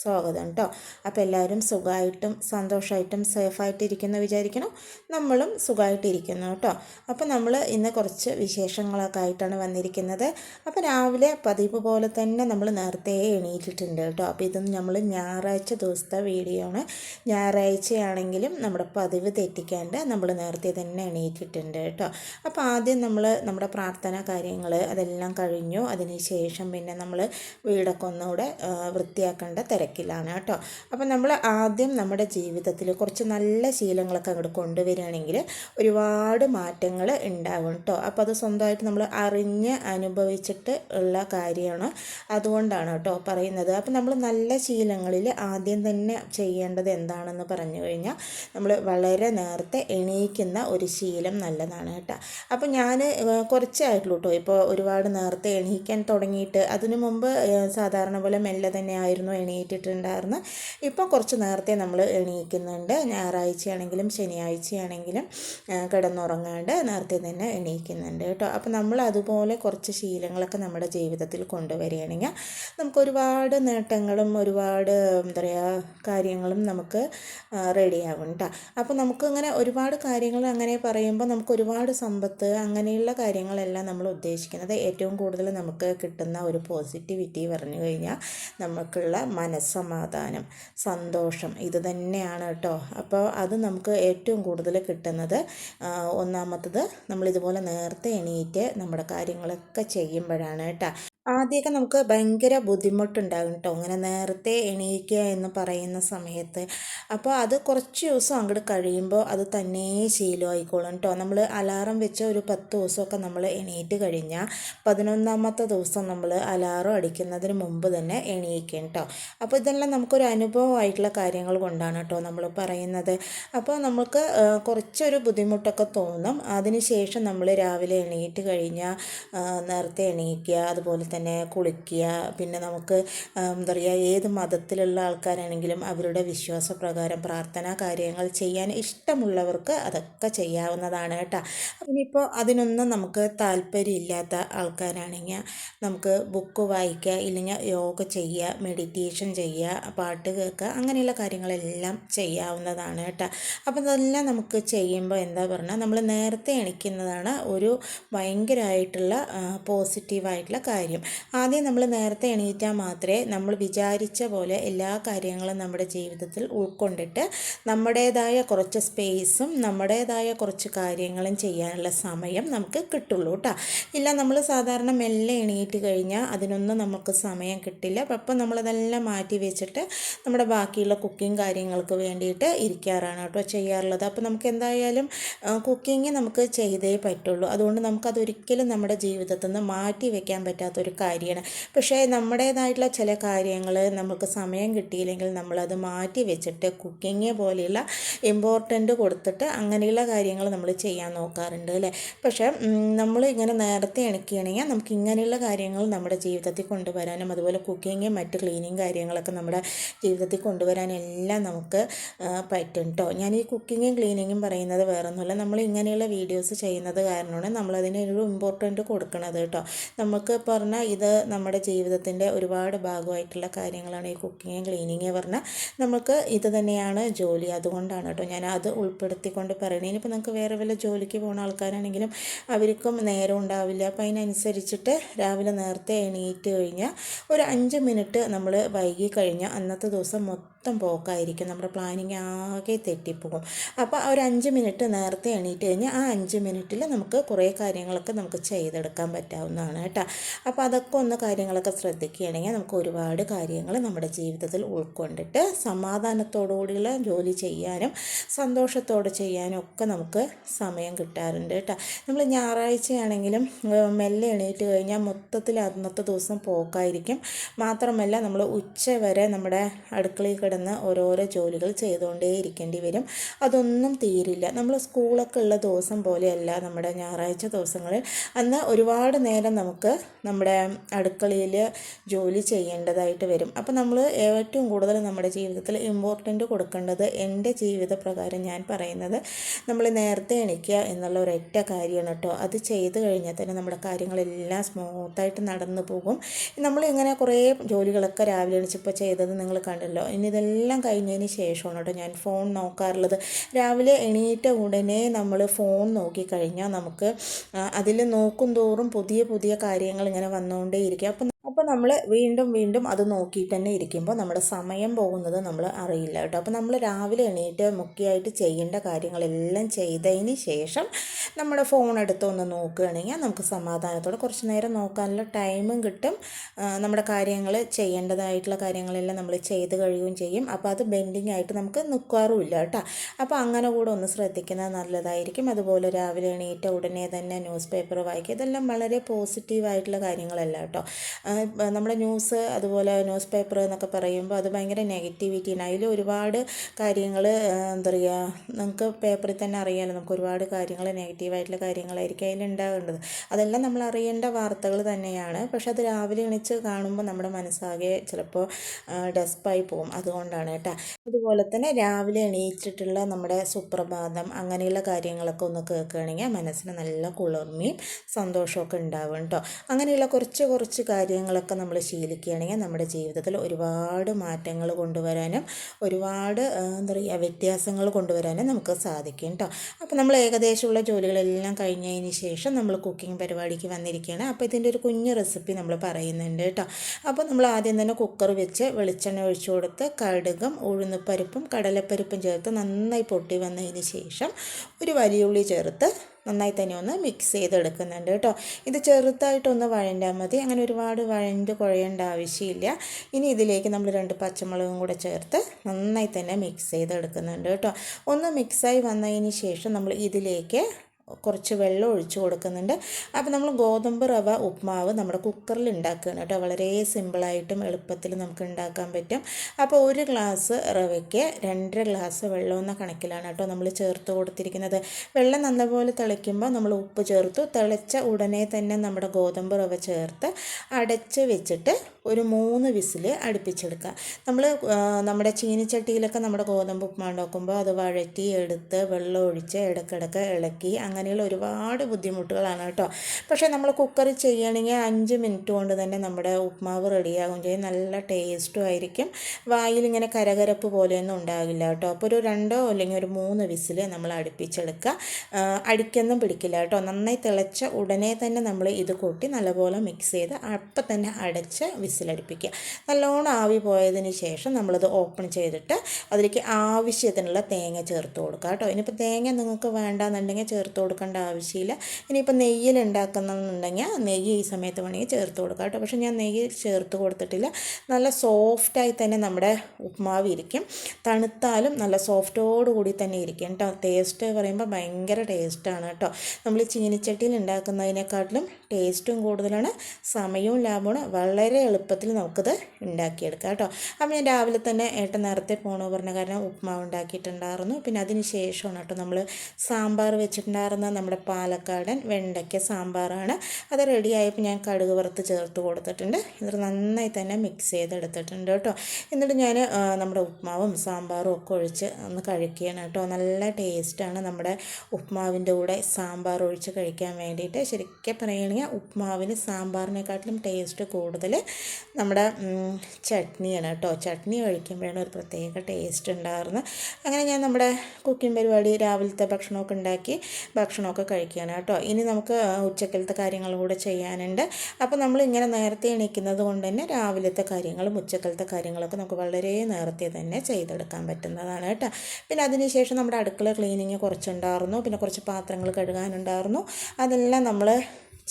സ്വാഗതം കേട്ടോ അപ്പോൾ എല്ലാവരും സുഖമായിട്ടും സന്തോഷമായിട്ടും സേഫായിട്ടിരിക്കുന്നു വിചാരിക്കണം നമ്മളും സുഖമായിട്ടിരിക്കുന്നു കേട്ടോ അപ്പോൾ നമ്മൾ ഇന്ന് കുറച്ച് വിശേഷങ്ങളൊക്കെ ആയിട്ടാണ് വന്നിരിക്കുന്നത്. അപ്പോൾ രാവിലെ പതിവ് പോലെ തന്നെ നമ്മൾ നേരത്തെ എണീറ്റിട്ടുണ്ട് കേട്ടോ അപ്പോൾ ഇതൊന്നും നമ്മൾ ഞായറാഴ്ച ദിവസത്തെ വീഡിയോ ആണ്. ഞായറാഴ്ചയാണെങ്കിലും നമ്മുടെ പതിവ് തെറ്റിക്കാണ്ട് നമ്മൾ നേരത്തെ തന്നെ എണീറ്റിട്ടുണ്ട് കേട്ടോ അപ്പോൾ ആദ്യം നമ്മൾ നമ്മുടെ പ്രാർത്ഥന കാര്യങ്ങൾ അതെല്ലാം കഴിഞ്ഞു. അതിന് ശേഷം പിന്നെ നമ്മൾ വീടൊക്കെ ഒന്നുകൂടെ വൃത്തിയാക്കേണ്ട തിരക്ക് തിരക്കിലാണ് കേട്ടോ. അപ്പം നമ്മൾ ആദ്യം നമ്മുടെ ജീവിതത്തിൽ കുറച്ച് നല്ല ശീലങ്ങളൊക്കെ അങ്ങോട്ട് കൊണ്ടുവരികയാണെങ്കിൽ ഒരുപാട് മാറ്റങ്ങൾ ഉണ്ടാകും കേട്ടോ. അപ്പോൾ അത് സ്വന്തമായിട്ട് നമ്മൾ അറിഞ്ഞ് അനുഭവിച്ചിട്ട് ഉള്ള കാര്യമാണ് അതുകൊണ്ടാണ് കേട്ടോ പറയുന്നത്. അപ്പം നമ്മൾ നല്ല ശീലങ്ങളിൽ ആദ്യം തന്നെ ചെയ്യേണ്ടത് എന്താണെന്ന് പറഞ്ഞു കഴിഞ്ഞാൽ നമ്മൾ വളരെ നേരത്തെ എണീക്കുന്ന ഒരു ശീലം നല്ലതാണ് കേട്ടോ. അപ്പോൾ ഞാൻ കുറച്ചായിട്ടുള്ളൂ കേട്ടോ. ഇപ്പോൾ ഒരുപാട് നേരത്തെ എണീക്കാൻ തുടങ്ങിയിട്ട് അതിനു മുമ്പ് സാധാരണ പോലെ മെല്ലെ തന്നെ ആയിരുന്നു എണീറ്റ് ഇട്ടിട്ടുണ്ടായിരുന്നു ഇപ്പം കുറച്ച് നേരത്തെ നമ്മൾ എണീക്കുന്നുണ്ട്. ഞായറാഴ്ചയാണെങ്കിലും ശനിയാഴ്ചയാണെങ്കിലും കിടന്നുറങ്ങാണ്ട് നേരത്തെ തന്നെ എണീക്കുന്നുണ്ട് കേട്ടോ. അപ്പോൾ നമ്മൾ അതുപോലെ കുറച്ച് ശീലങ്ങളൊക്കെ നമ്മുടെ ജീവിതത്തിൽ കൊണ്ടുവരികയാണെങ്കിൽ നമുക്ക് ഒരുപാട് നേട്ടങ്ങളും ഒരുപാട് എന്താ പറയുക കാര്യങ്ങളും നമുക്ക് റെഡിയാകും കേട്ടോ. അപ്പോൾ നമുക്ക് ഇങ്ങനെ ഒരുപാട് കാര്യങ്ങൾ അങ്ങനെ പറയുമ്പോൾ നമുക്ക് ഒരുപാട് സമ്പത്ത് അങ്ങനെയുള്ള കാര്യങ്ങളെല്ലാം നമ്മൾ ഉദ്ദേശിക്കുന്നത് ഏറ്റവും കൂടുതൽ നമുക്ക് കിട്ടുന്ന ഒരു പോസിറ്റിവിറ്റി പറഞ്ഞു കഴിഞ്ഞാൽ നമുക്കുള്ള മനസ്സ്. മനസ്സമാധാനം സന്തോഷം. ഇത് തന്നെയാണ് കേട്ടോ. അപ്പോൾ അത് നമുക്ക് ഏറ്റവും കൂടുതൽ കിട്ടുന്നത് ഒന്നാമത്തത് നമ്മളിതുപോലെ നേരത്തെ എണീറ്റ് നമ്മുടെ കാര്യങ്ങളൊക്കെ ചെയ്യുമ്പോഴാണ് കേട്ടോ. ആദ്യമൊക്കെ നമുക്ക് ഭയങ്കര ബുദ്ധിമുട്ടുണ്ടാകും കേട്ടോ. അങ്ങനെ നേരത്തെ എണീക്കുക എന്ന് പറയുന്ന സമയത്ത്. അപ്പോൾ അത് കുറച്ച് ദിവസം അങ്ങോട്ട് കഴിയുമ്പോൾ അത് തന്നെ ശീലമായിക്കോളും കേട്ടോ. നമ്മൾ അലാറം വെച്ച ഒരു പത്ത് ദിവസമൊക്കെ നമ്മൾ എണീറ്റ് കഴിഞ്ഞാൽ പതിനൊന്നാമത്തെ ദിവസം നമ്മൾ അലാറം അടിക്കുന്നതിന് മുമ്പ് തന്നെ എണീക്കും കേട്ടോ. അപ്പോൾ ഇതെല്ലാം നമുക്കൊരു അനുഭവമായിട്ടുള്ള കാര്യങ്ങൾ കൊണ്ടാണ് കേട്ടോ നമ്മൾ പറയുന്നത്. അപ്പോൾ നമുക്ക് കുറച്ചൊരു ബുദ്ധിമുട്ടൊക്കെ തോന്നും. അതിനുശേഷം നമ്മൾ രാവിലെ എണീറ്റ് കഴിഞ്ഞാൽ നേരത്തെ എണീക്കുക അതുപോലെ തന്നെ കുളിക്കുക. പിന്നെ നമുക്ക് എന്താ പറയുക ഏത് മതത്തിലുള്ള ആൾക്കാരാണെങ്കിലും അവരുടെ വിശ്വാസപ്രകാരം പ്രാർത്ഥനാ കാര്യങ്ങൾ ചെയ്യാൻ ഇഷ്ടമുള്ളവർക്ക് അതൊക്കെ ചെയ്യാവുന്നതാണ് കേട്ടോ. ഇനിയിപ്പോൾ അതിനൊന്നും നമുക്ക് താല്പര്യമില്ലാത്ത ആൾക്കാരാണെങ്കിൽ നമുക്ക് ബുക്ക് വായിക്കുക ഇല്ലെങ്കിൽ യോഗ ചെയ്യുക മെഡിറ്റേഷൻ ചെയ്യുക പാട്ട് കേൾക്കുക അങ്ങനെയുള്ള കാര്യങ്ങളെല്ലാം ചെയ്യാവുന്നതാണ് കേട്ടോ. അപ്പോൾ അതെല്ലാം നമുക്ക് ചെയ്യുമ്പോൾ എന്താ പറഞ്ഞാൽ നമ്മൾ നേരത്തെ എണിക്കുന്നതാണ് ഒരു ഭയങ്കരമായിട്ടുള്ള പോസിറ്റീവായിട്ടുള്ള കാര്യം. ആദ്യം നമ്മൾ നേരത്തെ എണീറ്റാൽ മാത്രമേ നമ്മൾ വിചാരിച്ച പോലെ എല്ലാ കാര്യങ്ങളും നമ്മുടെ ജീവിതത്തിൽ ഉൾക്കൊണ്ടിട്ട് നമ്മുടേതായ കുറച്ച് സ്പേസും നമ്മുടേതായ കുറച്ച് കാര്യങ്ങളും ചെയ്യാനുള്ള സമയം നമുക്ക് കിട്ടുള്ളൂ കേട്ടോ ഇല്ല നമ്മൾ സാധാരണ മെല്ലെ എണീറ്റ് കഴിഞ്ഞാൽ അതിനൊന്നും നമുക്ക് സമയം കിട്ടില്ല. അപ്പം നമ്മളതെല്ലാം മാറ്റി വെച്ചിട്ട് നമ്മുടെ ബാക്കിയുള്ള കുക്കിംഗ് കാര്യങ്ങൾക്ക് വേണ്ടിയിട്ട് ഇരിക്കാറാണ് കേട്ടോ ചെയ്യാറുള്ളത്. അപ്പോൾ നമുക്ക് എന്തായാലും കുക്കിംഗ് നമുക്ക് ചെയ്തേ പറ്റുള്ളൂ. അതുകൊണ്ട് നമുക്കതൊരിക്കലും നമ്മുടെ ജീവിതത്തിൽ നിന്ന് മാറ്റി വെക്കാൻ പറ്റാത്തൊരു കാര്യമാണ്. പക്ഷേ നമ്മുടേതായിട്ടുള്ള ചില കാര്യങ്ങൾ നമുക്ക് സമയം കിട്ടിയില്ലെങ്കിൽ നമ്മളത് മാറ്റി വെച്ചിട്ട് കുക്കിങ് പോലെയുള്ള ഇമ്പോർട്ടന്റ് കൊടുത്തിട്ട് അങ്ങനെയുള്ള കാര്യങ്ങൾ നമ്മൾ ചെയ്യാൻ നോക്കാറുണ്ട് അല്ലേ? പക്ഷേ നമ്മൾ ഇങ്ങനെ നേരത്തെ എണിക്കുകയാണെങ്കിൽ നമുക്ക് ഇങ്ങനെയുള്ള കാര്യങ്ങൾ നമ്മുടെ ജീവിതത്തിൽ കൊണ്ടുവരാനും അതുപോലെ കുക്കിങ് മറ്റ് ക്ലീനിങ് കാര്യങ്ങളൊക്കെ നമ്മുടെ ജീവിതത്തിൽ കൊണ്ടുവരാനും എല്ലാം നമുക്ക് പറ്റും കേട്ടോ ഞാൻ ഈ കുക്കിങ്ങും ക്ലീനിങ്ങും പറയുന്നത് വേറൊന്നുമില്ല. നമ്മൾ ഇങ്ങനെയുള്ള വീഡിയോസ് ചെയ്യുന്നത് കാരണമാണ് നമ്മളതിനൊരു ഇമ്പോർട്ടന്റ് കൊടുക്കുന്നത് കേട്ടോ നമുക്ക് പറഞ്ഞാൽ ഇത് നമ്മുടെ ജീവിതത്തിന്റെ ഒരുപാട് ഭാഗമായിട്ടുള്ള കാര്യങ്ങളാണ് ഈ കുക്കിങ് ക്ലീനിങ് പറഞ്ഞാൽ നമുക്ക് ഇത് തന്നെയാണ് ജോലി. അതുകൊണ്ടാണ് കേട്ടോ ഞാൻ അത് ഉൾപ്പെടുത്തിക്കൊണ്ട് പറയണേ ഇനിയിപ്പോൾ നമുക്ക് വേറെ വല്ല ജോലിക്ക് പോകുന്ന ആൾക്കാരാണെങ്കിലും അവർക്കും നേരം ഉണ്ടാവില്ല. അപ്പോൾ അതിനനുസരിച്ചിട്ട് രാവിലെ നേരത്തെ എണീറ്റ് കഴിഞ്ഞാൽ ഒരു അഞ്ച് മിനിറ്റ് നമ്മൾ വൈകി കഴിഞ്ഞാൽ അന്നത്തെ ദിവസം മൊത്തം മൊത്തം പോക്കായിരിക്കും. നമ്മുടെ പ്ലാനിങ് ആകെ തെറ്റിപ്പോകും. അപ്പോൾ ഒരു അഞ്ച് മിനിറ്റ് നേരത്തെ എണീറ്റ് കഴിഞ്ഞാൽ ആ അഞ്ച് മിനിറ്റിൽ നമുക്ക് കുറേ കാര്യങ്ങളൊക്കെ നമുക്ക് ചെയ്തെടുക്കാൻ പറ്റാവുന്നതാണ് കേട്ടോ. അപ്പോൾ അതൊക്കെ ഒന്ന് കാര്യങ്ങളൊക്കെ ശ്രദ്ധിക്കുകയാണെങ്കിൽ നമുക്ക് ഒരുപാട് കാര്യങ്ങൾ നമ്മുടെ ജീവിതത്തിൽ ഉൾക്കൊണ്ടിട്ട് സമാധാനത്തോടുകൂടിയുള്ള ജോലി ചെയ്യാനും സന്തോഷത്തോടെ ചെയ്യാനും ഒക്കെ നമുക്ക് സമയം കിട്ടാറുണ്ട് കേട്ടോ. നമ്മൾ ഞായറാഴ്ചയാണെങ്കിലും മെല്ലെ എണീറ്റ് കഴിഞ്ഞാൽ മൊത്തത്തിൽ അന്നത്തെ ദിവസം പോക്കായിരിക്കും. മാത്രമല്ല നമ്മൾ ഉച്ച വരെ നമ്മുടെ അടുക്കളയിൽ കിടന്ന് കിടന്ന് ഓരോരോ ജോലികൾ ചെയ്തുകൊണ്ടേ ഇരിക്കേണ്ടി വരും. അതൊന്നും തീരില്ല. നമ്മൾ സ്കൂളൊക്കെ ഉള്ള ദിവസം പോലെയല്ല നമ്മുടെ ഞായറാഴ്ച ദിവസങ്ങളിൽ. അന്ന് ഒരുപാട് നേരം നമുക്ക് നമ്മുടെ അടുക്കളയിൽ ജോലി ചെയ്യേണ്ടതായിട്ട് വരും. അപ്പോൾ നമ്മൾ ഏറ്റവും കൂടുതൽ നമ്മുടെ ജീവിതത്തിൽ ഇമ്പോർട്ടന്റ് കൊടുക്കേണ്ടത് എന്റെ ജീവിത പ്രകാരം ഞാൻ പറയുന്നത് നമ്മൾ നേരത്തെ എണീക്കുക എന്നുള്ള ഒരൊറ്റ കാര്യമാണ് കേട്ടോ. അത് ചെയ്ത് കഴിഞ്ഞാൽ തന്നെ നമ്മുടെ കാര്യങ്ങളെല്ലാം സ്മൂത്തായിട്ട് നടന്നു പോകും. നമ്മൾ ഇങ്ങനെ കുറേ ജോലികളൊക്കെ രാവിലെ എണീച്ചപ്പോൾ ചെയ്തത് നിങ്ങൾ കണ്ടല്ലോ. ഇനി കഴിഞ്ഞതിന് ശേഷമാണ് കേട്ടോ ഞാൻ ഫോൺ നോക്കാറുള്ളത്. രാവിലെ എണീറ്റ ഉടനെ നമ്മൾ ഫോൺ നോക്കിക്കഴിഞ്ഞാൽ നമുക്ക് അതിൽ നോക്കും തോറും പുതിയ പുതിയ കാര്യങ്ങൾ ഇങ്ങനെ വന്നുകൊണ്ടേയിരിക്കും അപ്പം നമ്മൾ വീണ്ടും വീണ്ടും അത് നോക്കിയിട്ട് തന്നെ ഇരിക്കുമ്പോൾ നമ്മുടെ സമയം പോകുന്നത് നമ്മൾ അറിയില്ല കേട്ടോ. അപ്പോൾ നമ്മൾ രാവിലെ എണീറ്റ് മുഖ്യമായിട്ട് ചെയ്യേണ്ട കാര്യങ്ങളെല്ലാം ചെയ്തതിന് ശേഷം നമ്മുടെ ഫോൺ എടുത്തൊന്ന് നോക്കുകയാണെങ്കിൽ നമുക്ക് സമാധാനത്തോടെ കുറച്ച് നേരം നോക്കാനുള്ള ടൈമും കിട്ടും. നമ്മുടെ കാര്യങ്ങൾ ചെയ്യേണ്ടതായിട്ടുള്ള കാര്യങ്ങളെല്ലാം നമ്മൾ ചെയ്ത് കഴിയുകയും ചെയ്യും. അപ്പോൾ അത് ബെൻഡിങ് ആയിട്ട് നമുക്ക് നിൽക്കാറുമില്ല കേട്ടോ. അപ്പോൾ അങ്ങനെ കൂടെ ഒന്ന് ശ്രദ്ധിക്കുന്നത് നല്ലതായിരിക്കും. അതുപോലെ രാവിലെ എണീറ്റ ഉടനെ തന്നെ ന്യൂസ് പേപ്പർ വായിക്കുക. ഇതെല്ലാം വളരെ പോസിറ്റീവായിട്ടുള്ള കാര്യങ്ങളല്ല കേട്ടോ. നമ്മുടെ ന്യൂസ് അതുപോലെ ന്യൂസ് പേപ്പർ എന്നൊക്കെ പറയുമ്പോൾ അത് ഭയങ്കര നെഗറ്റിവിറ്റിയാണ് അതിൽ ഒരുപാട് കാര്യങ്ങൾ എന്താ പറയുക നമുക്ക് പേപ്പറിൽ തന്നെ അറിയാമല്ലോ നമുക്ക് ഒരുപാട് കാര്യങ്ങൾ നെഗറ്റീവ് നെഗറ്റീവായിട്ടുള്ള കാര്യങ്ങളായിരിക്കും അതിലുണ്ടാകേണ്ടത് അതെല്ലാം നമ്മൾ അറിയേണ്ട വാർത്തകൾ തന്നെയാണ്. പക്ഷെ അത് രാവിലെ എണീച്ച് കാണുമ്പോൾ നമ്മുടെ മനസ്സാകെ ചിലപ്പോൾ ഡെസ്പായി പോകും. അതുകൊണ്ടാണ് കേട്ടോ. അതുപോലെ തന്നെ രാവിലെ എണീച്ചിട്ടുള്ള നമ്മുടെ സുപ്രഭാതം അങ്ങനെയുള്ള കാര്യങ്ങളൊക്കെ ഒന്ന് കേൾക്കുകയാണെങ്കിൽ മനസ്സിന് നല്ല കുളിർമയും സന്തോഷമൊക്കെ ഉണ്ടാവും കേട്ടോ. അങ്ങനെയുള്ള കുറച്ച് കുറച്ച് കാര്യങ്ങളൊക്കെ നമ്മൾ ശീലിക്കുകയാണെങ്കിൽ നമ്മുടെ ജീവിതത്തിൽ ഒരുപാട് മാറ്റങ്ങൾ കൊണ്ടുവരാനും ഒരുപാട് എന്താ പറയുക വ്യത്യാസങ്ങൾ കൊണ്ടുവരാനും നമുക്ക് സാധിക്കും കേട്ടോ അപ്പോൾ നമ്മൾ ഏകദേശമുള്ള ജോലികളെല്ലാം കഴിഞ്ഞതിന് ശേഷം നമ്മൾ കുക്കിംഗ് പരിപാടിക്ക് വന്നിരിക്കുകയാണ്. അപ്പോൾ ഇതിന്റെ ഒരു കുഞ്ഞ് റെസിപ്പി നമ്മൾ പറയുന്നുണ്ട് കേട്ടോ അപ്പോൾ നമ്മൾ ആദ്യം തന്നെ കുക്കർ വെച്ച് വെളിച്ചെണ്ണ ഒഴിച്ചു കൊടുത്ത് കടുകും ഉഴുന്നുപരിപ്പും കടലപ്പരിപ്പും ചേർത്ത് നന്നായി പൊട്ടി വന്നതിന് ശേഷം ഒരു വലിയുള്ളി ചേർത്ത് നന്നായി തന്നെ ഒന്ന് മിക്സ് ചെയ്തെടുക്കുന്നുണ്ട് കേട്ടോ. ഇത് ചെറുതായിട്ടൊന്ന് വഴണ്ടാൽ മതി. അങ്ങനെ ഒരുപാട് വഴണ്ട് കുഴയേണ്ട ആവശ്യമില്ല. ഇനി ഇതിലേക്ക് നമ്മൾ രണ്ട് പച്ചമുളകും കൂടെ ചേർത്ത് നന്നായി തന്നെ മിക്സ് ചെയ്തെടുക്കുന്നുണ്ട് കേട്ടോ. ഒന്ന് മിക്സായി വന്നതിന് ശേഷം നമ്മൾ ഇതിലേക്ക് കുറച്ച് വെള്ളം ഒഴിച്ച് കൊടുക്കുന്നുണ്ട്. അപ്പോൾ നമ്മൾ ഗോതമ്പ് റവ ഉപ്മാവ് നമ്മുടെ കുക്കറിൽ ഉണ്ടാക്കുകയാണ് കേട്ടോ. വളരെ സിമ്പിളായിട്ടും എളുപ്പത്തിൽ നമുക്ക് ഉണ്ടാക്കാൻ പറ്റും. അപ്പോൾ ഒരു ഗ്ലാസ് റവയ്ക്ക് രണ്ടര ഗ്ലാസ് വെള്ളം എന്ന കണക്കിലാണ് കേട്ടോ നമ്മൾ ചേർത്ത് കൊടുത്തിരിക്കുന്നത്. വെള്ളം നല്ലപോലെ തിളയ്ക്കുമ്പോൾ നമ്മൾ ഉപ്പ് ചേർത്തു. തിളച്ച ഉടനെ തന്നെ നമ്മുടെ ഗോതമ്പ് റവ ചേർത്ത് അടച്ച് വെച്ചിട്ട് ഒരു മൂന്ന് വിസിൽ അടുപ്പിച്ചെടുക്കുക. നമ്മൾ നമ്മുടെ ചീനിച്ചട്ടിയിലൊക്കെ നമ്മുടെ ഗോതമ്പ് ഉപ്മാ ഉണ്ടാക്കുമ്പോൾ അത് വഴറ്റി എടുത്ത് വെള്ളം ഒഴിച്ച് ഇടയ്ക്കിടയ്ക്ക് ഇളക്കി അങ്ങനെയുള്ള ഒരുപാട് ബുദ്ധിമുട്ടുകളാണ് കേട്ടോ. പക്ഷേ നമ്മൾ കുക്കർ ചെയ്യുകയാണെങ്കിൽ അഞ്ച് മിനിറ്റ് കൊണ്ട് തന്നെ നമ്മുടെ ഉപ്മാവ് റെഡിയാകും ചെയ്യും. നല്ല ടേസ്റ്റും ആയിരിക്കും. വായിൽ ഇങ്ങനെ കരകരപ്പ് പോലെയൊന്നും ഉണ്ടാകില്ല കേട്ടോ. അപ്പോൾ ഒരു രണ്ടോ അല്ലെങ്കിൽ ഒരു മൂന്ന് വിസിൽ നമ്മൾ അടുപ്പിച്ചെടുക്കുക. അടിക്കൊന്നും പിടിക്കില്ല കേട്ടോ. നന്നായി തിളച്ച ഉടനെ തന്നെ നമ്മൾ ഇത് കൂട്ടി നല്ലപോലെ മിക്സ് ചെയ്ത് അപ്പം തന്നെ അടച്ച് വിസിലടുപ്പിക്കുക. നല്ലോണം ആവി പോയതിന് ശേഷം നമ്മളത് ഓപ്പൺ ചെയ്തിട്ട് അതിലേക്ക് ആവശ്യത്തിനുള്ള തേങ്ങ ചേർത്ത് കൊടുക്കുക കേട്ടോ. ഇനിയിപ്പോൾ തേങ്ങ നിങ്ങൾക്ക് വേണ്ടാന്നുണ്ടെങ്കിൽ ചേർത്ത് കൊടുക്കേണ്ട ആവശ്യമില്ല. ഇനിയിപ്പോൾ നെയ്യിൽ ഉണ്ടാക്കുന്നുണ്ടെങ്കിൽ നെയ്യ് ഈ സമയത്ത് വേണമെങ്കിൽ ചേർത്ത് കൊടുക്കാം കേട്ടോ. പക്ഷേ ഞാൻ നെയ്യ് ചേർത്ത് കൊടുത്തിട്ടില്ല. നല്ല സോഫ്റ്റായി തന്നെ നമ്മുടെ ഉപ്മാവ് ഇരിക്കും. തണുത്താലും നല്ല സോഫ്റ്റോട് കൂടി തന്നെ ഇരിക്കും കേട്ടോ. ടേസ്റ്റ് പറയുമ്പോൾ ഭയങ്കര ടേസ്റ്റാണ് കേട്ടോ. നമ്മൾ ചീനിച്ചട്ടിയിൽ ഉണ്ടാക്കുന്നതിനെക്കാട്ടിലും ടേസ്റ്റും കൂടുതലാണ്. സമയവും ലാഭമാണ്. വളരെ എളുപ്പത്തിൽ നമുക്കത് ഉണ്ടാക്കിയെടുക്കാം കേട്ടോ. അപ്പം ഞാൻ രാവിലെ തന്നെ ഏട്ടൻ നേരത്തെ പോകണമെന്ന് പറഞ്ഞ കാരണം ഉപ്മാവ് ഉണ്ടാക്കിയിട്ടുണ്ടായിരുന്നു. പിന്നെ അതിന് ശേഷമാണ് കേട്ടോ നമ്മൾ സാമ്പാർ വെച്ചിട്ടുണ്ടായിരുന്ന നമ്മുടെ പാലക്കാടൻ വെണ്ടയ്ക്ക സാമ്പാറാണ്. അത് റെഡി ആയപ്പോൾ ഞാൻ കടുക് വറുത്ത് ചേർത്ത് കൊടുത്തിട്ടുണ്ട്. എന്നിട്ട് നന്നായി തന്നെ മിക്സ് ചെയ്തെടുത്തിട്ടുണ്ട് കേട്ടോ. എന്നിട്ട് ഞാൻ നമ്മുടെ ഉപ്മാവും സാമ്പാറും ഒക്കെ ഒഴിച്ച് ഒന്ന് കഴിക്കുകയാണ് കേട്ടോ. നല്ല ടേസ്റ്റാണ് നമ്മുടെ ഉപ്മാവിന്റെ കൂടെ സാമ്പാർ ഒഴിച്ച് കഴിക്കാൻ വേണ്ടിയിട്ട്. ശരിക്കും പറയുകയാണെങ്കിൽ ഉപ്മാവിന് സാമ്പാറിനെക്കാട്ടിലും ടേസ്റ്റ് കൂടുതൽ നമ്മുടെ ചട്നിയാണ് കേട്ടോ. ചട്നി കഴിക്കുമ്പോഴാണ് ഒരു പ്രത്യേക ടേസ്റ്റ് ഉണ്ടാകുന്നത്. അങ്ങനെ ഞാൻ നമ്മുടെ കുക്കിംഗ് പരിപാടി രാവിലത്തെ ഭക്ഷണമൊക്കെ ഉണ്ടാക്കി. ഭക്ഷണമൊക്കെ കഴിക്കാനാണ് കേട്ടോ. ഇനി നമുക്ക് ഉച്ചക്കലത്തെ കാര്യങ്ങൾ കൂടെ ചെയ്യാനുണ്ട്. അപ്പോൾ നമ്മൾ ഇങ്ങനെ നേരത്തെ എണീക്കുന്നത് കൊണ്ട് തന്നെ രാവിലത്തെ കാര്യങ്ങളും ഉച്ചക്കലത്തെ കാര്യങ്ങളൊക്കെ നമുക്ക് വളരെ നേരത്തെ തന്നെ ചെയ്തെടുക്കാൻ പറ്റുന്നതാണ് കേട്ടോ. പിന്നെ അതിനുശേഷം നമ്മുടെ അടുക്കള ക്ലീനിങ് കുറച്ചുണ്ടായിരുന്നു. പിന്നെ കുറച്ച് പാത്രങ്ങൾ കഴുകാനുണ്ടായിരുന്നു. അതെല്ലാം നമ്മൾ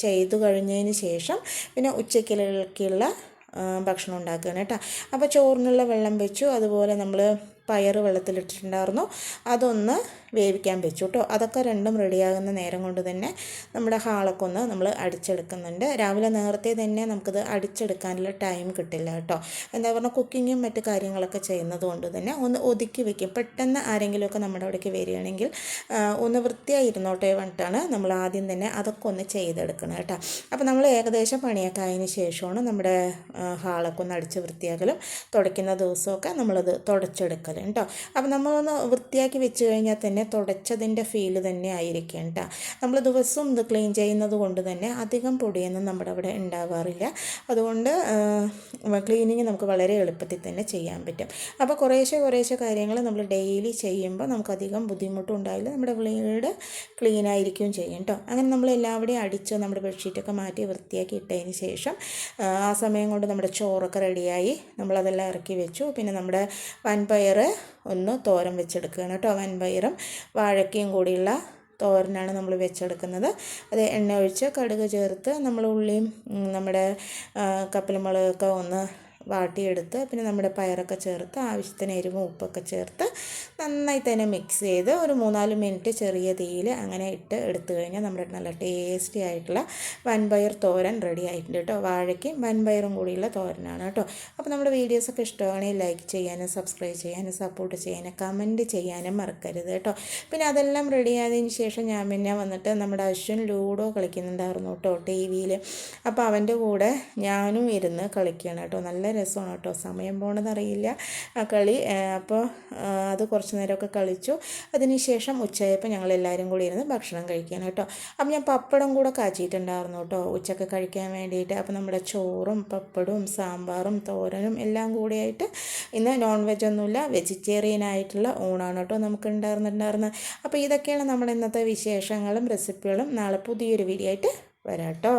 ചെയ്തു കഴിഞ്ഞതിന് ശേഷം പിന്നെ ഉച്ചക്കലേക്കുള്ള ഭക്ഷണം ഉണ്ടാക്കുകയാണ് കേട്ടോ. അപ്പോൾ ചോറിനുള്ള വെള്ളം വെച്ചു. അതുപോലെ നമ്മൾ പയർ വെള്ളത്തിലിട്ടിട്ടുണ്ടായിരുന്നു. അതൊന്ന് വേവിക്കാൻ വെച്ചു കേട്ടോ. അതൊക്കെ രണ്ടും റെഡിയാകുന്ന നേരം കൊണ്ട് തന്നെ നമ്മുടെ ഹാളൊക്കെ ഒന്ന് നമ്മൾ അടിച്ചെടുക്കുന്നുണ്ട്. രാവിലെ നേരത്തെ തന്നെ നമുക്കത് അടിച്ചെടുക്കാനുള്ള ടൈം കിട്ടില്ല കേട്ടോ. എന്താ പറഞ്ഞാൽ കുക്കിങ്ങും മറ്റു കാര്യങ്ങളൊക്കെ ചെയ്യുന്നത് കൊണ്ട് തന്നെ ഒന്ന് ഒതുക്കി വെക്കും. പെട്ടെന്ന് ആരെങ്കിലുമൊക്കെ നമ്മുടെ അവിടേക്ക് വരികയാണെങ്കിൽ ഒന്ന് വൃത്തിയായി ഇരുന്നോട്ടെ പറഞ്ഞിട്ടാണ് നമ്മൾ ആദ്യം തന്നെ അതൊക്കെ ഒന്ന് ചെയ്തെടുക്കണം കേട്ടോ. അപ്പോൾ നമ്മൾ ഏകദേശം പണിയൊക്കെ ആയതിന് ശേഷമാണ് നമ്മുടെ ഹാളൊക്കെ ഒന്ന് അടിച്ച് വൃത്തിയാക്കലും തുടയ്ക്കുന്ന ദിവസമൊക്കെ നമ്മളത് തുടച്ചെടുക്കൽ കേട്ടോ. അപ്പോൾ നമ്മളൊന്ന് വൃത്തിയാക്കി വെച്ച് കഴിഞ്ഞാൽ തന്നെ തുടച്ചതിന്റെ ഫീൽ തന്നെ ആയിരിക്കും കേട്ടോ. നമ്മൾ ദിവസവും ഇത് ക്ലീൻ ചെയ്യുന്നത് കൊണ്ട് തന്നെ അധികം പൊടിയൊന്നും നമ്മുടെ അവിടെ ഉണ്ടാവാറില്ല. അതുകൊണ്ട് ക്ലീനിങ് നമുക്ക് വളരെ എളുപ്പത്തിൽ തന്നെ ചെയ്യാൻ പറ്റും. അപ്പോൾ കുറേശ്ശെ കുറേശ്ശെ കാര്യങ്ങൾ നമ്മൾ ഡെയിലി ചെയ്യുമ്പോൾ നമുക്കധികം ബുദ്ധിമുട്ടും ഉണ്ടാവില്ല. നമ്മുടെ വീട് ക്ലീൻ ആയിരിക്കും ചെയ്യും കേട്ടോ അങ്ങനെ നമ്മൾ എല്ലാവിടെയും അടിച്ച് നമ്മുടെ ബെഡ്ഷീറ്റൊക്കെ മാറ്റി വൃത്തിയാക്കി ഇട്ടതിന് ശേഷം ആ സമയം കൊണ്ട് നമ്മുടെ ചോറൊക്കെ റെഡിയായി നമ്മളതെല്ലാം ഇറക്കി വെച്ചു. പിന്നെ നമ്മുടെ വൻപയർ ഒന്ന് തോരം വെച്ചെടുക്കുകയാണ് കേട്ടോ വൻപയറും വാഴക്കയും കൂടിയുള്ള തോരനാണ് നമ്മൾ വെച്ചെടുക്കുന്നത്. അത് എണ്ണ ഒഴിച്ച് കടുക് ചേർത്ത് നമ്മൾ ഉള്ളിയും നമ്മുടെ കപ്പലമുളകൊക്കെ ഒന്ന് വാട്ടിയെടുത്ത് പിന്നെ നമ്മുടെ പയറൊക്കെ ചേർത്ത് ആവശ്യത്തിന് എരിവും ഉപ്പൊക്കെ ചേർത്ത് നന്നായി തന്നെ മിക്സ് ചെയ്ത് ഒരു മൂന്നാൽ മിനിറ്റ് ചെറിയ തീയിൽ അങ്ങനെ ഇട്ട് എടുത്തു കഴിഞ്ഞാൽ നമ്മുടെ നല്ല ടേസ്റ്റി ആയിട്ടുള്ള വൻപയർ തോരൻ റെഡി ആയിട്ടുണ്ട് കേട്ടോ. വാഴയ്ക്കും വൻപയറും കൂടിയുള്ള തോരനാണ് കേട്ടോ. അപ്പോൾ നമ്മുടെ വീഡിയോസൊക്കെ ഇഷ്ടമാണെങ്കിൽ ലൈക്ക് ചെയ്യാനും സബ്സ്ക്രൈബ് ചെയ്യാനും സപ്പോർട്ട് ചെയ്യാനും കമന്റ് ചെയ്യാനും മറക്കരുത് കേട്ടോ. പിന്നെ അതെല്ലാം റെഡി ആയതിന് ശേഷം ഞാൻ പിന്നെ വന്നിട്ട് നമ്മുടെ അശ്വൻ ലൂഡോ കളിക്കുന്നുണ്ടായിരുന്നു കേട്ടോ ടി വിയിൽ അപ്പോൾ അവന്റെ കൂടെ ഞാനും ഇരുന്ന് കളിക്കുകയാണ് കേട്ടോ. നല്ല രസമാണ് കേട്ടോ സമയം പോണതറിയില്ല. ആ കളി അപ്പോൾ അത് കുറച്ച് നേരമൊക്കെ കളിച്ചു. അതിനുശേഷം ഉച്ചയായപ്പോൾ ഞങ്ങൾ എല്ലാവരും കൂടി ഇരുന്ന് ഭക്ഷണം കഴിക്കാൻ കേട്ടോ. അപ്പം ഞാൻ പപ്പടം കൂടെ കാച്ചിട്ടുണ്ടായിരുന്നു കേട്ടോ ഉച്ചയ്ക്ക് കഴിക്കാൻ വേണ്ടിയിട്ട്. അപ്പോൾ നമ്മുടെ ചോറും പപ്പടവും സാമ്പാറും തോരനും എല്ലാം കൂടിയായിട്ട് ഇന്ന് നോൺ വെജ് ഒന്നുമില്ല വെജിറ്റേറിയൻ ആയിട്ടുള്ള ഊണാണ് കേട്ടോ നമുക്ക് ഉണ്ടായിരുന്നുണ്ടായിരുന്നത്. അപ്പോൾ ഇതൊക്കെയാണ് നമ്മുടെ ഇന്നത്തെ വിശേഷങ്ങളും റെസിപ്പികളും നാളെ പുതിയൊരു വീഡിയോ ആയിട്ട് വരാം കേട്ടോ.